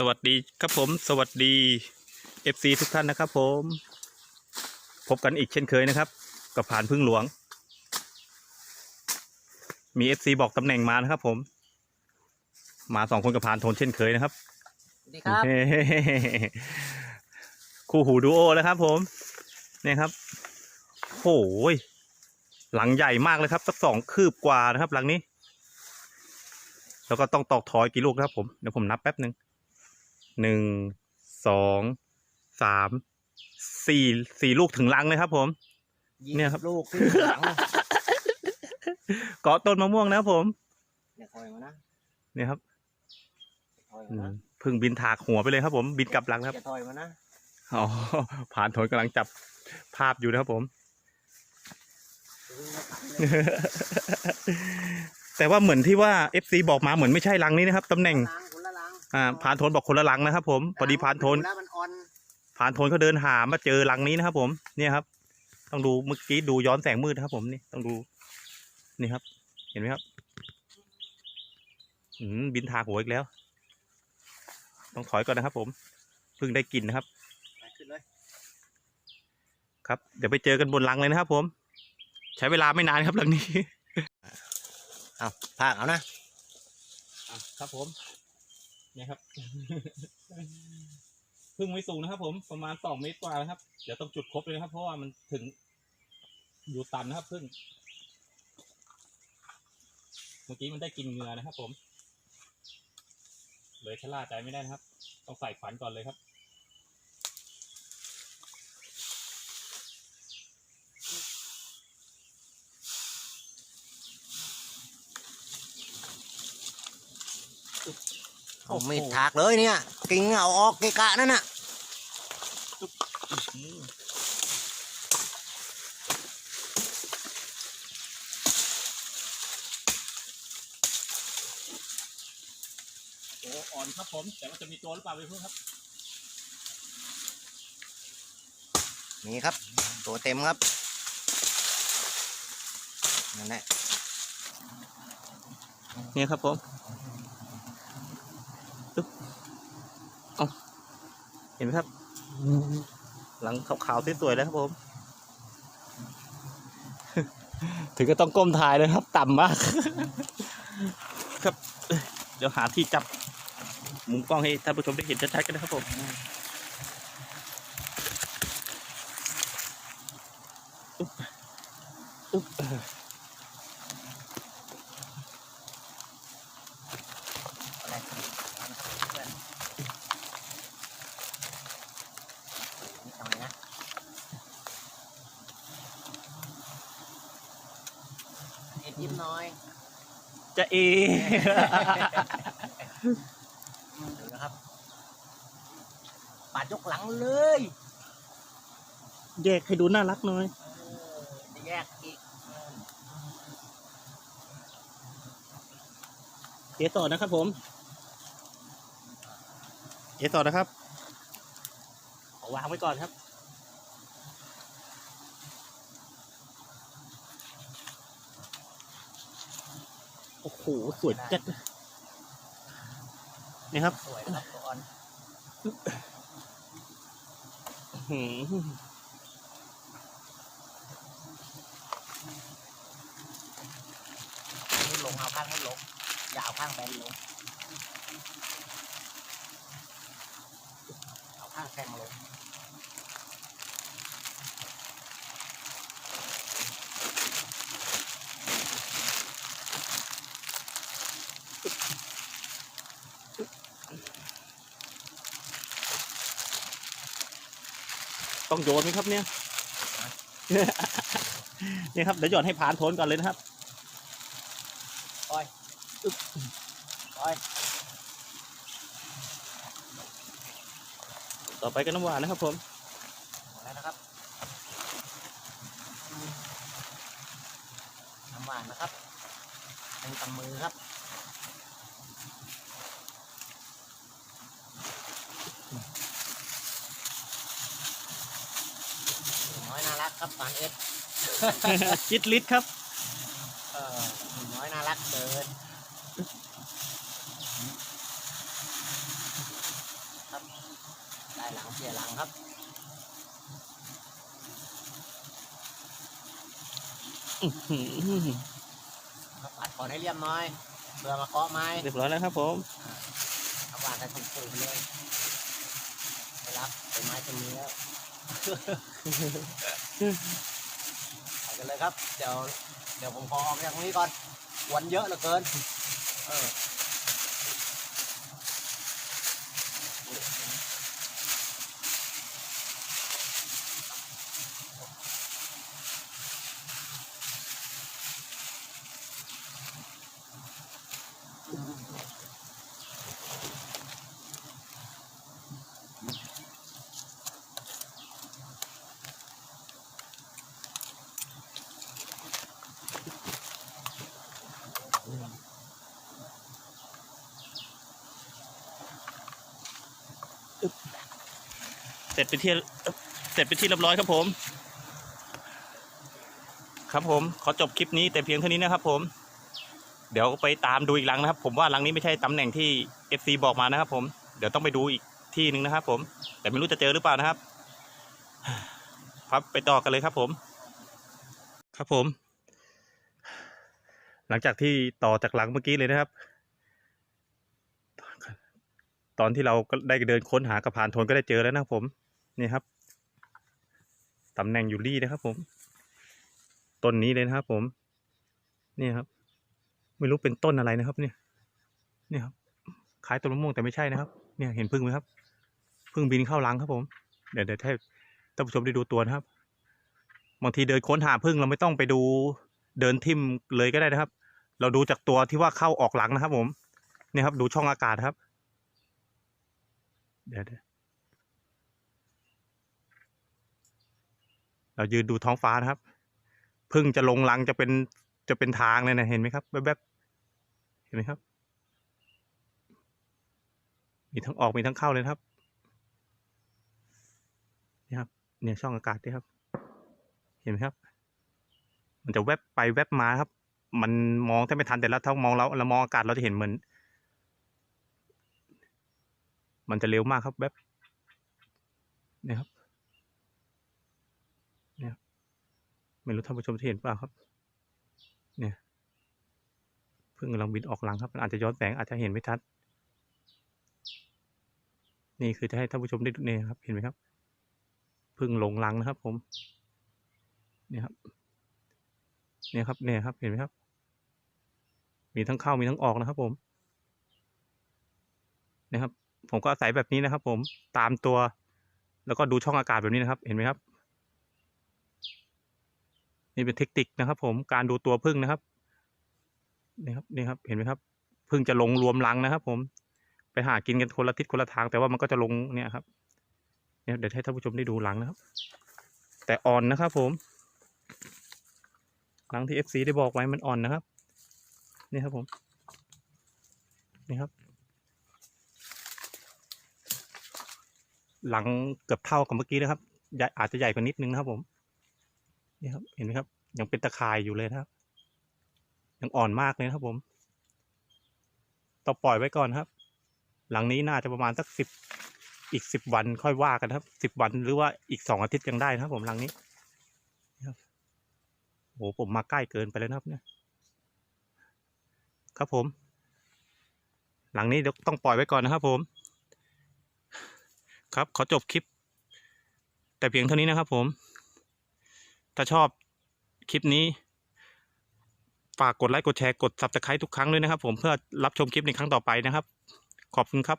สวัสดีครับผม สวัสดี FC ทุกท่านนะครับ ผม พบกันอีกเช่นเคยนะครับ กับผ่านพึ่งหลวง มี FC บอกตำแหน่งมานะครับ ผม มาสองคนกับผ่านโทนเช่นเคยนะครับสวัสดีครับ คู่หูดูโอแล้วครับ ผมเนี่ยครับโอ้ยหลังใหญ่มากเลยครับสักสองคืบกว่านะครับ หลังนี้ แล้วก็ต้องตอกถอยกี่ลูกนะครับ ผมเดี๋ยวผมนับแป๊บหนึ่ง หนึ่งสองสามสี่สี่ลูกถึงลังเลยครับ ผม เนี่ยครับ ลูกขึ้นหลังเกาะต้นมะม่วงนะครับผมเดี๋ยวถอยมานะเนี่ยครับถอยอืมามนะเพึ่งบินถากหัวไปเลยครับ ผมบินกลับหลังนะครับ อย่าถอยมานะอ๋อผ่านโทนกำลังจับภาพอยู่นะครับผม แต่ว่าเหมือนที่ว่า FC บอกมาเหมือนไม่ใช่ลังนี้นะครับตำแหน่ง ล้างคนละล้าง อ่าผ่านโทนบอกคนละลังนะครับ ผมพอดีผ่านโทนแล้วมันอ่อนผ่านโทนเขาเดินหามาเจอลังนี้นะครับ ผมเนี่ยครับ ต้องดูเมื่อกี้ดูย้อนแสงมืดนะครับ ผมนี่ต้องดูนี่ครับ เห็นไหมครับอืมบินทากหัวอีกแล้ว ต้องถอยก่อนนะครับ ผมเพิ่งได้กลินนะครับไปขึ้นเลยครับเดี๋ยวไปเจอกันบนลังเลยนะครับ ผม ใช้เวลาไม่นานครับลังนี้เอาพากเอานะครับผม เนี่ยครับพึ่งไม่สูงนะครับ ผมประมาณสองเมตรกว่านะครับ เดี๋ยวต้องจุดครบเลยนะครับ เพราะว่ามันถึงอยู่ตันนะครับพึ่ง เมื่อกี้มันได้กินเหงื่อนะครับ ผม เลยชะล่าใจไม่ได้นะครับ ต้องใส่ขวัญก่อนเลยครับ เอามีดถากเลยเนี่ย กิ่งเอาออกเกะกะนั่นน่ะอืมตัวอ่อนครับผม แต่ว่าจะมีตัวหรือเปล่าไปเพื่อนครับ นี่ครับ ตัวเต็มครับ นั่นแหละ เนี่ยครับผม ปึ๊บเอาเห็นไหมครับ หลังขาวๆสวยๆแล้วครับผม ถึงก็ต้องก้มถ่ายเลยครับ ต่ำมาก ครับ เดี๋ยวหาที่จับมุมกล้องให้ท่านผู้ชมได้เห็นชัดๆกันนะครับผม อุ๊บอุ๊บ อะไรเอานะครับเพื่อนนี่ทำไมนะเอ็ดยิ้มห น้อยจะเอดูนะครับปาดยกหลังเลยแยกให้ดูน่ารักหน่อย เออจะแยกอีกเอต่อนะครับผม เอต่อนะครับ ขอวางไว้ก่อนครับ โอ้โหสวยจัดนี่ครับสวยนะครับตัวอ่อนหืมนี่ลงเอาข้างนู้นลงอย่าเอาข้างแบนลงเอาข้างแข็งลง ต้องโยนไหมครับเนี่ย เนี่ยครับเดี๋ยวหย่อนให้ผ่านโทนก่อนเลยนะครับปล่อยต่อไปก็น้ำหวานนะครับผมหมดแล้วนะครับ น้ำหวานนะครับเป็นกำมือครับน้อยน่ารัก ครับปานเอ็ดจิตลิศครับเออหนูน้อยน่ารักเกินได้หลังเสียหลังครับครับปัดก่อนให้เรียบหน้อยเพื่อมาเคาะไม้เรียบร้อยแล้วครับผมเอาวางกันสูงๆเลยไปรับเป็นไม้ตรงนี้แล้ว ไปกันเลยครับ เดี๋ยวเดี๋ยวผมขอออกจากตรงนี้ก่อนวันเยอะเหลือเกิน เออ เสร็จไปนที่เสร็จไปนที่เรียบร้อยครับผม ครับผมขอจบคลิปนี้แต่เพียงเท่านี้นะครับ ผม เดี๋ยวไปตามดูอีกหลังนะครับ ผมว่าหลังนี้ไม่ใช่ตำแหน่งที่ FC บอกมานะครับ ผมเดี๋ยวต้องไปดูอีกที่หนึ่งนะครับ ผม แต่ไม่รู้จะเจอหรือเปล่านะครับครับไปต่อกันเลยครับ ผม ครับผม หลังจากที่ต่อจากหลังเมื่อกี้เลยนะครับ ตอนที่เราก็ได้เดินค้นหากระพานทนก็ได้เจอแล้วนะครับผม นี่ครับตำแหน่งอยู่รี่นะครับผมต้นนี้เลยนะครับ ผมนี่ครับ ไม่รู้เป็นต้นอะไรนะครับ เนี่ยนี่ครับคล้ายต้นมะม่วงแต่ไม่ใช่นะครับ เนี่ยเห็นพึ่งไหมครับพึ่งบินเข้ารังครับผมเดี๋ยวเดี๋ยวให้ท่านผู้ชมได้ดูตัวนะครับบางทีเดินค้นหาพึ่งเราไม่ต้องไปดูเดินทิมเลยก็ได้นะครับ เราดูจากตัวที่ว่าเข้าออกหลังนะครับ ผมเนี่ยครับ ดูช่องอากาศครับ เดี๋ยว เรายืนดูท้องฟ้านะครับพึ่งจะลงรังจะเป็นจะเป็นทางเลยนะเห็นไหมครับแวบๆเห็นไหมครับ มีทั้งออกมีทั้งเข้าเลยครับนี่ครับเนี่ยช่องอากาศนี่ครับ เห็นไหมครับ มันจะแวบไปแวบมาครับ มันมองแทบไม่ทันแต่ละถ้ามองเราเรามองอากาศเราจะเห็นเหมือน มันจะเร็วมากครับแวบนี่ครับ เนี่ยไม่รู้ท่านผู้ชมจะเห็นเปล่าครับ เนี่ยเพิ่งกำลังบินออกหลังครับมันอาจจะย้อนแสงอาจจะเห็นไม่ชัด นี่คือจะให้ท่านผู้ชมได้ดูเนี่ยครับ เห็นไหมครับเพิ่งลงรังนะครับ ผม เนี่ยครับ เนี่ยครับ เนี่ยครับ เห็นไหมครับ มีทั้งเข้ามีทั้งออกนะครับ ผม นะครับ ผมก็อาศัยแบบนี้นะครับ ผมตามตัว แล้วก็ดูช่องอากาศแบบนี้นะครับ เห็นไหมครับ นี่เป็นเทคนิคนะครับ ผมการดูตัวพึ่งนะครับนี่ครับนี่ครับเห็นไหมครับพึ่งจะลงรวมรังนะครับ ผมไปหากินกันคนละทิศคนละทางแต่ว่ามันก็จะลงเนี่ยครับเนี่ยเดี๋ยวให้ท่านผู้ชมได้ดูหลังนะครับ แต่อ่อนนะครับ ผมหลังที่ FC ได้บอกไว้มันอ่อนนะครับ นี่ครับผมนี่ครับหลังเกือบเท่ากับเมื่อกี้นะครับใหญ่อาจจะใหญ่กว่านิดนึงนะครับผม นี่ครับ เห็นไหมครับ ยังเป็นตะข่ายอยู่เลยนะครับ ยังอ่อนมากเลยครับผมต้องปล่อยไว้ก่อนครับ หลังนี้น่าจะประมาณสักสิบอีกสิบวันค่อยว่ากันครับสิบวันหรือว่าอีกสองอาทิตย์ยังได้นะครับ ผมหลังนี้ครับโอ้โหผมมาใกล้เกินไปแล้วนะครับเนี่ย ครับผม หลังนี้เดี๋ยวต้องปล่อยไว้ก่อนนะครับ ผม ครับขอจบคลิป แต่เพียงเท่านี้นะครับ ผม ถ้าชอบ คลิปนี้ ฝากกดไลค์กดแชร์กด subscribe ทุกครั้งด้วยนะครับ ผมเพื่อรับชมคลิปในครั้งต่อไปนะครับ ขอบคุณครับ